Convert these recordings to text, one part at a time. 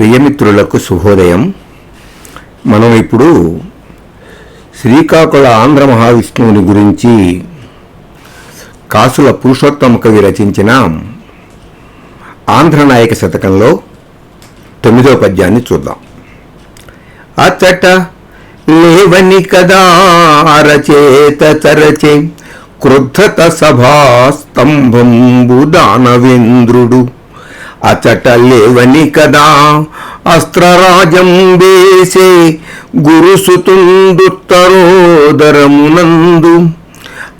ప్రియమిత్రులకు శుభోదయం. మనం ఇప్పుడు శ్రీకాకుళ ఆంధ్ర మహావిష్ణువుని గురించి కాసుల పురుషోత్తమ కవి రచించిన ఆంధ్రనాయక శతకంలో తొమ్మిదో పద్యాన్ని చూద్దాం. అచ్చట లేవని కదా అరచేత తరచే క్రుద్ధత సభాస్తంభంబు దానవేంద్రుడు అచట లేవని కదా. అస్త్రరాజం వేసే గురుసుతుందుత్తరోదరమునందు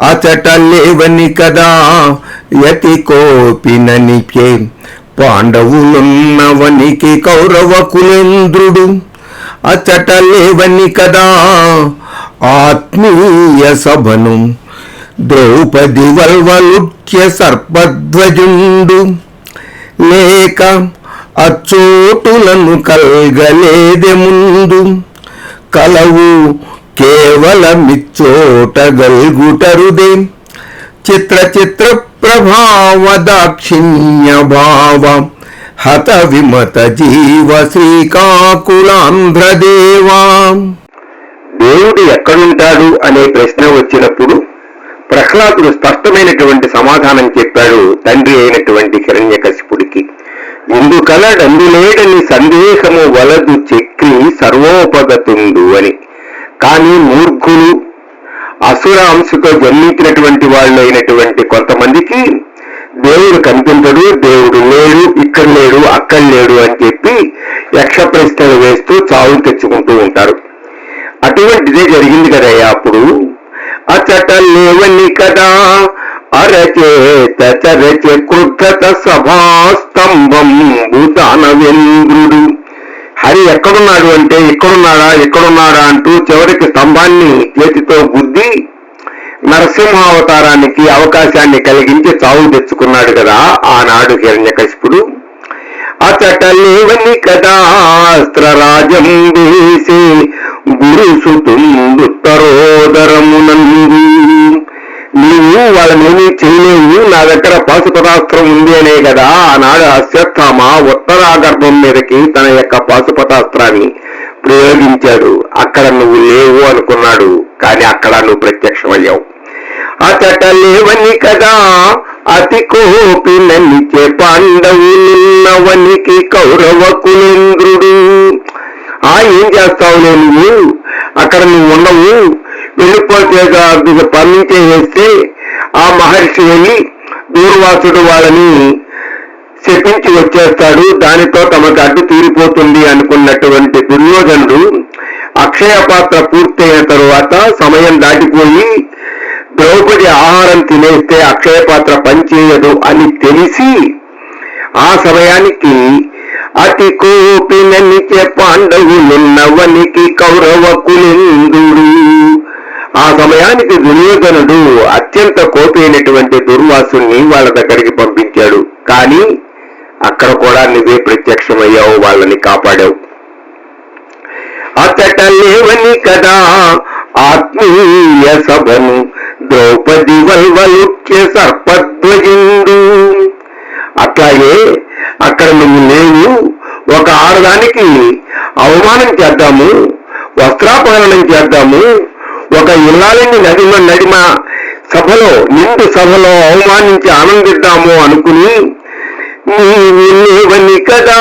అచట లేవని కదా. యతి కోపిననికే పాండవులున్నవనికి కౌరవ కులేంద్రుడు అచట లేవని కదా. ఆత్మీయ సభను ద్రౌపది వల్వలుట్య సర్పధ్వజుండు. లేక అచ్చోటులను కల్గలేదె ముందు. కలవు కేవలమిచ్చోటగల్గుటరుదే చిత్ర చిత్ర ప్రభావ దాక్షిణ్య భావ. హత విమత జీవ శ్రీకాకులాంధ్రదేవా దేవుడు ఎక్కడుంటాడు అనే ప్రశ్న వచ్చినప్పుడు ప్రహ్లాదుడు స్పష్టమైనటువంటి సమాధానం చెప్పాడు తండ్రి అయినటువంటి హిరణ్యకశిపుడికి. ఇందుకలడందులేడని సందేహము వలదు చక్రి సర్వోపగతుండు అని. కానీ మూర్ఖులు అసుర అంశతో జన్మించినటువంటి వాళ్ళు అయినటువంటి కొంతమందికి దేవుడు కనిపించడు దేవుడు లేడు ఇక్కడ లేడు అక్కడ లేడు అని చెప్పి యక్ష ప్రశ్నలు వేస్తూ చావు తెచ్చుకుంటూ ఉంటారు. అటువంటిదే జరిగింది కదయ్యా అప్పుడు. అచట లేవని కదా. అరచేత చరచే కృద్ధత సభాస్తంభం భూతానవేంద్రుడు. హరి ఎక్కడున్నాడు అంటే ఎక్కడున్నాడా ఎక్కడున్నాడా అంటూ చివరికి స్తంభాన్ని చేతితో గుద్ది నరసింహావతారానికి అవకాశాన్ని కలిగించి చావు తెచ్చుకున్నాడు కదా ఆనాడు హిరణ్యకశిపుడు. అచట లేవని కదా అస్త్రరాజం వేసే గురుసుతుందుత్తరోదరమునందు నీవు వాళ్ళనేమీ చేయలేవు. నా దగ్గర పాశుపతాస్త్రం ఉంది అనే కదా. ఆనాడు అశ్వత్థామ ఉత్తరాగర్భం మీదకి తన యొక్క పాశుపతాస్త్రాన్ని ప్రయోగించాడు. అక్కడ నువ్వు లేవు అనుకున్నాడు. కానీ అక్కడ నువ్వు ప్రత్యక్షమయ్యావు. అతట లేవని కదా. అతి కోపి నన్నిచే పాండవులున్నవనికి కౌరవ కులేంద్రుడు ఆ ఏం చేస్తావులే నువ్వు అక్కడ నువ్వు ఉండవు. వెళ్ళిపోతే పంపించేస్తే ఆ మహర్షి వెళ్ళి దూర్వాసుడు వాళ్ళని శపించి వచ్చేస్తాడు. దానితో తమకు అడ్డు తీరిపోతుంది అనుకున్నటువంటి దుర్యోధనుడు అక్షయ పాత్ర పూర్తయిన తరువాత సమయం దాటిపోయి ద్రౌపది ఆహారం తినేస్తే అక్షయ పాత్ర పనిచేయదు అని తెలిసి ఆ సమయానికి అతి కోపిననిచే పాండవులున్నవనికి కౌరవ కులిందుడు. ఆ సమయానికి దుర్యోధనుడు అత్యంత కోపైనటువంటి దుర్వాసుని వాళ్ళ దగ్గరికి పంపించాడు. కానీ అక్కడ కూడా నువ్వే ప్రత్యక్షమయ్యావు వాళ్ళని కాపాడావు. అతట లేవని కదా ఆత్మీయ సభను ద్రౌపది వల్వలుక్య సర్పధ్వజుండు. అట్లాగే అక్కడ నువ్వు లేవు ఒక ఆడదానికి అవమానం చేద్దాము వస్త్రాపహరణం చేద్దాము ఒక ఇల్లాలని నడిమ నడిమ సభలో నిండు సభలో అవమానించి ఆనందిద్దాము అనుకుని నీవని కదా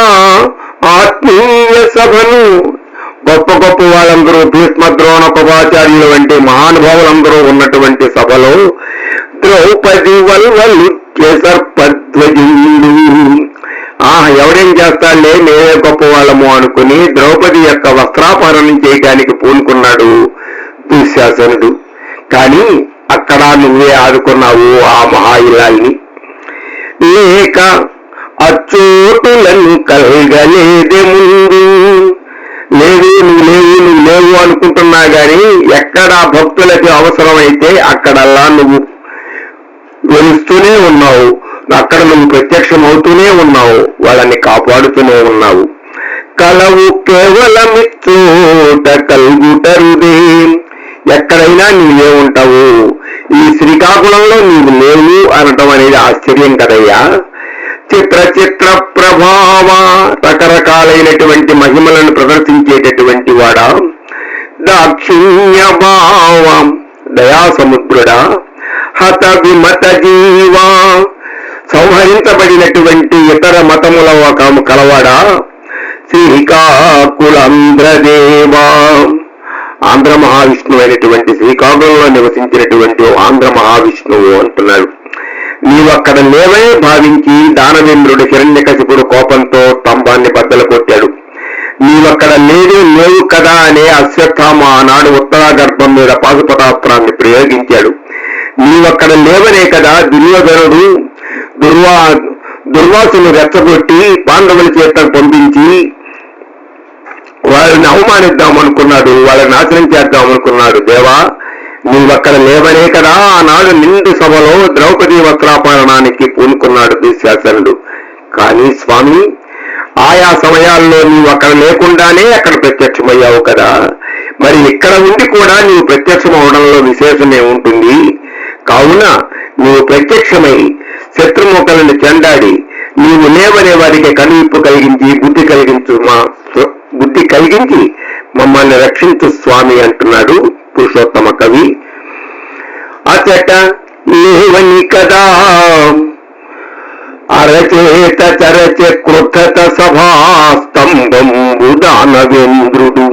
ఆత్మీయ సభను? గొప్ప గొప్ప వాళ్ళందరూ భీష్మ ద్రోణ ప్రభాచార్యులు వంటి మహానుభావులందరూ ఉన్నటువంటి సభలో ద్రౌపది వల్వలు సర్పధ్వజుడు ఆ ఎవడేం చేస్తాడులే మేమే గొప్ప వాళ్ళము అనుకుని ద్రౌపది యొక్క వస్త్రాపహరణం చేయడానికి పూనుకున్నాడు. దుశ్శాసనుడు కానీ అక్కడ నువ్వే ఆడుకున్నావు ఆ మహాయిలాల్ని లేక అచ్చోటులను కలగలేదే ముందు. లేదు నువ్వు లేవు నువ్వు లేవు అనుకుంటున్నా గాని ఎక్కడ భక్తులకి అవసరమైతే అక్కడల్లా నువ్వు వెలుస్తూనే ఉన్నావు. అక్కడ నువ్వు ప్రత్యక్షం అవుతూనే ఉన్నావు. వాళ్ళని కాపాడుతూనే ఉన్నావు. కలవు కేవలమిచ్చోట కలుగుటరుదే. ఎక్కడైనా నీవే ఉంటావు ఈ శ్రీకాకుళంలో నీవు లేవు అనటం అనేది ఆశ్చర్యం కదయ్యా. చిత్ర చిత్ర ప్రభావ రకరకాలైనటువంటి మహిమలను ప్రదర్శించేటటువంటి వాడా? దాక్షిణ్య భావం దయాసముద్రుడా హత విమత జీవా సంహరించబడినటువంటి ఇతర మతముల ఒక కలవాడా? శ్రీకాకుళంధ్రదేవా ఆంధ్ర మహావిష్ణువు అయినటువంటి శ్రీకాకుళంలో నివసించినటువంటి ఆంధ్ర మహావిష్ణువు అంటున్నాడు. నీవు అక్కడ లేవే భావించి దానవేంద్రుడు హిరణ్యకశిపుడు కోపంతో స్తంభాన్ని బద్దలు కొట్టాడు. నీవక్కడ లేదు లేవు కదా అనే అశ్వత్థామ ఆనాడు ఉత్తరాగర్భం మీద పాశుపతాస్త్రాన్ని ప్రయోగించాడు. నీవక్కడ లేవనే కదా దుర్యోధనుడు దుర్వా దుర్వాసును రెచ్చగొట్టి పాండవుల చేత పంపించి వాళ్ళని అవమానిద్దాం అనుకున్నాడు వాళ్ళని నాశనం చేద్దాం అనుకున్నాడు దేవా నువ్వక్కడ లేవనే కదా ఆనాడు నిండు సభలో ద్రౌపది వస్త్రాపరణానికి పూనుకున్నాడు దుశ్శాసనుడు. కానీ స్వామి ఆయా సమయాల్లో నీవు అక్కడ లేకుండానే అక్కడ ప్రత్యక్షమయ్యావు కదా. మరి ఇక్కడ ఉండి కూడా నీవు ప్రత్యక్షం అవడంలో విశేషమే ఉంటుంది. కావున నీవు ప్రత్యక్షమై శత్రుముఖలను చెండాడి నీవు లేవనే వారికి కనువిప్పు కలిగించి బుద్ధి కలిగించు మా బుద్ధి కలిగించి మమ్మల్ని రక్షించు స్వామి అంటున్నాడు పురుషోత్తమ కవి. అచట లేవని కదా. అరచేత చరచ కృతత సభాస్తంభంబు దానవేంద్రుడు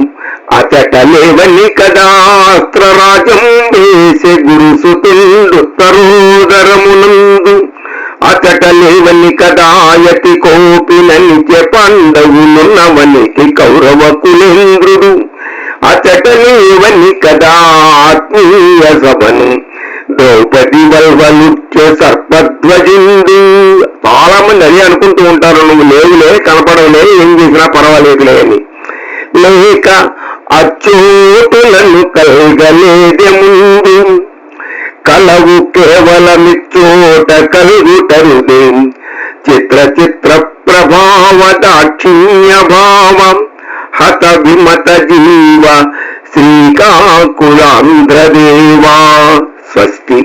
అచట లేవని కదా. అస్త్రరాజం వేసే గురుసుతుండు తరోదరమునందు. అచట లేవని కదా యతి కోపినంచె పాండవులున్నవనికి కౌరవ కులేంద్రుడు అచట లేవని కదా ఆత్మీయ సభను. ద్రౌపది వల్వలుత్య సర్పధ్వజిందు. చాలా మంది అదే అనుకుంటూ ఉంటారు నువ్వు లేవులే కనపడవులే ఏం చేసినా పర్వాలేదులే అని. లేక అచ్చోటులను కలగలేదే ముందు. కలవు కేవలమిచ్చోట కలుగుటరుదే చిత్ర చిత్ర ప్రభావ దాక్షిణ్య భావం హత విమత జీవ శ్రీకాకుళాంధ్రదేవా స్వస్తి.